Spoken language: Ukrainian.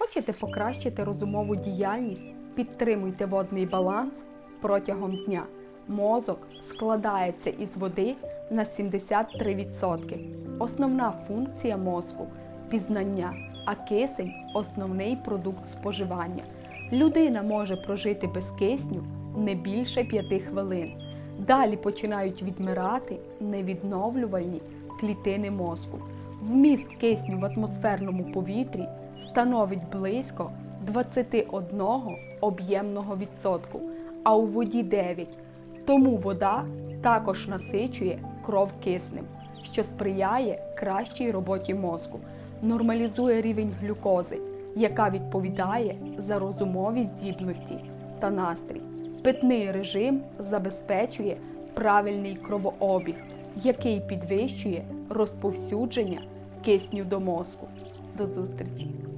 Хочете покращити розумову діяльність? Підтримуйте водний баланс протягом дня. Мозок складається із води на 73%. Основна функція мозку пізнання, а кисень основний продукт споживання. Людина може прожити без кисню не більше 5 хвилин. Далі починають відмирати невідновлювальні клітини мозку. Вміст кисню в атмосферному повітрі становить близько 21 об'ємного відсотку, а у воді 9. Тому вода також насичує кров киснем, що сприяє кращій роботі мозку, нормалізує рівень глюкози, яка відповідає за розумові здібності та настрій. Питний режим забезпечує правильний кровообіг, який підвищує розповсюдження кисню до мозку. До зустрічі!